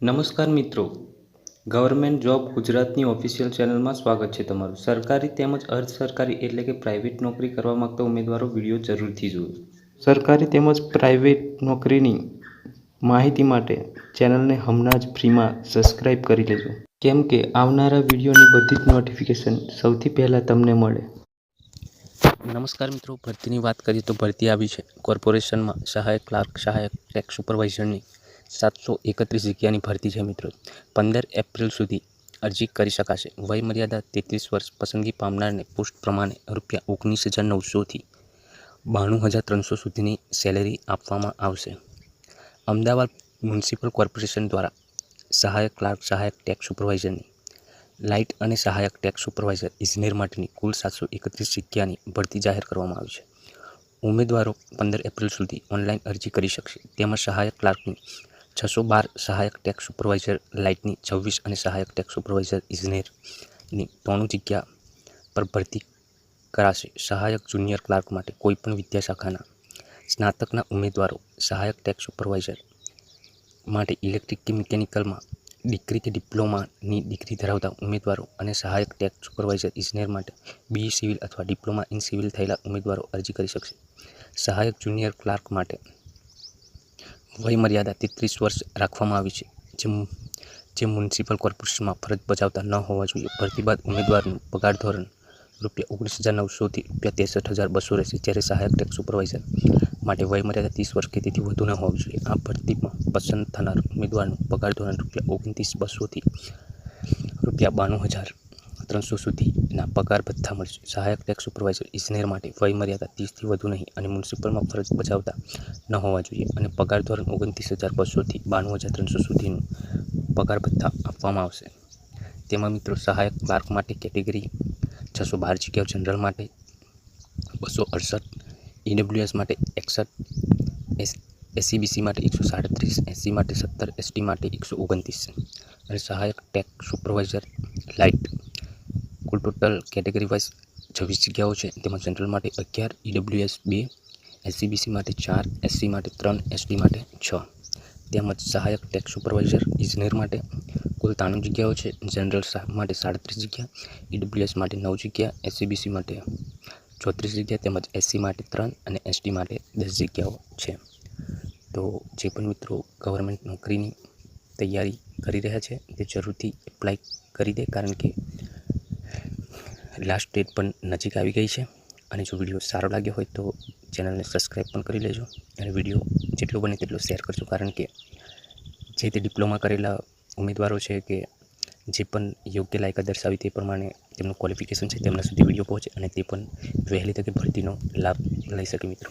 નમસ્કાર મિત્રો. Government job ગુજરાતની ઓફિશિયલ ચેનલમાં સ્વાગત છે તમારું. સરકારી તેમજ અર્ધ સરકારી એટલે કે પ્રાઇવેટ નોકરી કરવા માગતા ઉમેદવારો વીડિયો જરૂરથી જુઓ. સરકારી તેમજ પ્રાઇવેટ નોકરીની માહિતી માટે ચેનલને હમણાં જ ફ્રીમાં સબસ્ક્રાઇબ કરી લેજો. કેમ કે આવનારા વિડીયોની બધી જ નોટિફિકેશન સૌથી પહેલાં તમને મળે. નમસ્કાર મિત્રો, ભરતીની વાત કરીએ તો ભરતી આવી છે. કોર્પોરેશનમાં સહાયક ક્લાર્ક સહાયક ટેક્સ સુપરવાઇઝરની સાતસો એકત્રીસ જગ્યાની ભરતી છે મિત્રો. પંદર એપ્રિલ સુધી અરજી કરી શકાશે. વયમર્યાદા તેત્રીસ વર્ષ પસંદગી પામનારને પોસ્ટ પ્રમાણે રૂપિયા ઓગણીસ હજાર નવસોથી બાણું હજાર ત્રણસો સુધીની સેલેરી આપવામાં આવશે. અમદાવાદ મ્યુનિસિપલ કોર્પોરેશન દ્વારા સહાયક ક્લાર્ક, સહાયક ટેક્સ સુપરવાઇઝરની લાઇટ અને સહાયક ટેક્સ સુપરવાઇઝર ઇજનેર માટેની કુલ સાતસો એકત્રીસ જગ્યાની ભરતી જાહેર કરવામાં આવી છે. ઉમેદવારો પંદર એપ્રિલ સુધી ઓનલાઈન અરજી કરી શકશે. તેમાં સહાયક ક્લાર્કની છસો બાર સહાયક ટેક્સ સુપરવાઇઝર લાઇટની છવ્વીસ અને સહાયક ટેક્સ સુપરવાઇઝર ઇજનેરની ત્રણું જગ્યા પર ભરતી કરાશે. સહાયક જુનિયર ક્લાર્ક માટે કોઈપણ વિદ્યાશાખાના સ્નાતકના ઉમેદવારો સહાયક ટેક્સ સુપરવાઇઝર માટે ઇલેક્ટ્રિક કે મિકેનિકલમાં ડિગ્રી કે ડિપ્લોમાની ડિગ્રી ધરાવતા ઉમેદવારો અને સહાયક ટેક્સ સુપરવાઇઝર ઇજનેર માટે બી સિવિલ અથવા ડિપ્લોમા ઇન સિવિલ થયેલા ઉમેદવારો અરજી કરી શકશે. સહાયક જુનિયર ક્લાર્ક માટે વય મર્યાદા તેત્રીસ વર્ષ રાખવામાં આવી છે. જે જે મ્યુનિસિપલ કોર્પોરેશનમાં ફરજ બજાવતા ન હોવા જોઈએ. ભરતી બાદ ઉમેદવારનું પગાર ધોરણ રૂપિયા ઓગણીસ હજાર નવસોથી રૂપિયા ત્રેસઠ હજાર બસો રહેશે. જ્યારે સહાયક ટેક્સ સુપરવાઇઝર માટે વયમર્યાદા ત્રીસ વર્ષ કે તેથી વધુ ન હોવી જોઈએ. આ ભરતીમાં પસંદ થનાર ઉમેદવારનું પગાર ધોરણ રૂપિયા ઓગણત્રીસ બસોથી રૂપિયા બાણું હજાર ત્રણસો સુધીના પગાર ભથ્થા મળશે. સહાયક ટેક્સ સુપરવાઇઝર ઇજનેર માટે વય મર્યાદા ત્રીસથી વધુ નહીં અને મ્યુનિસિપલમાં ફરજ બજાવતા ન હોવા જોઈએ અને પગાર ધોરણ ઓગણત્રીસ હજાર બસોથી બાણું હજાર ત્રણસો સુધીનું પગાર ભથ્થા આપવામાં આવશે. તેમાં મિત્રો સહાયક ક્લાર્ક માટે કેટેગરી છસો બાર જગ્યાઓ જનરલ માટે બસો અડસઠ ઈડબ્લ્યુએસ માટે એકસઠ એસ એસસીબીસી માટે એકસો સાડત્રીસ એસસી માટે સત્તર એસટી માટે એકસો ઓગણત્રીસ અને સહાયક ટેક સુપરવાઇઝર લાઇટ કુલ ટોટલ કેટેગરી વાઇઝ છવ્વીસ જગ્યાઓ છે. તેમાં જનરલ માટે અગિયાર ઈડબ્લ્યુએસ બે એસસીબીસી માટે ચાર એસસી માટે ત્રણ એસટી માટે છ. તેમજ સહાયક ટેક્સ સુપરવાઇઝર ઇજનેર માટે કુલ ત્રાણું જગ્યાઓ છે. જનરલ માટે સાડત્રીસ જગ્યા ઈડબ્લ્યુએસ માટે નવ જગ્યા એસસીબીસી માટે ચોત્રીસ જગ્યા, તેમજ એસસી માટે ત્રણ અને એસટી માટે દસ જગ્યાઓ છે. તો જે પણ મિત્રો ગવર્મેન્ટ નોકરીની તૈયારી કરી રહ્યા છે, તે જરૂરથી એપ્લાય કરી દે. કારણ કે લાસ્ટ ડેટ પણ નજીક આવી ગઈ છે. અને જો વીડિયો સારો લાગ્યો હોય તો ચેનલને સબસ્ક્રાઈબ પણ કરી લેજો. અને વીડિયો જેટલો બને તેટલો શેર કરજો. કારણ કે જે તે ડિપ્લોમા કરેલા ઉમેદવારો છે કે જે પણ યોગ્ય લાયકાત દર્શાવી તે પ્રમાણે તેમનું ક્વોલિફિકેશન છે, તેમના સુધી વીડિયો પહોંચે અને તે પણ વહેલી તકે ભરતીનો લાભ લઈ શકે મિત્રો.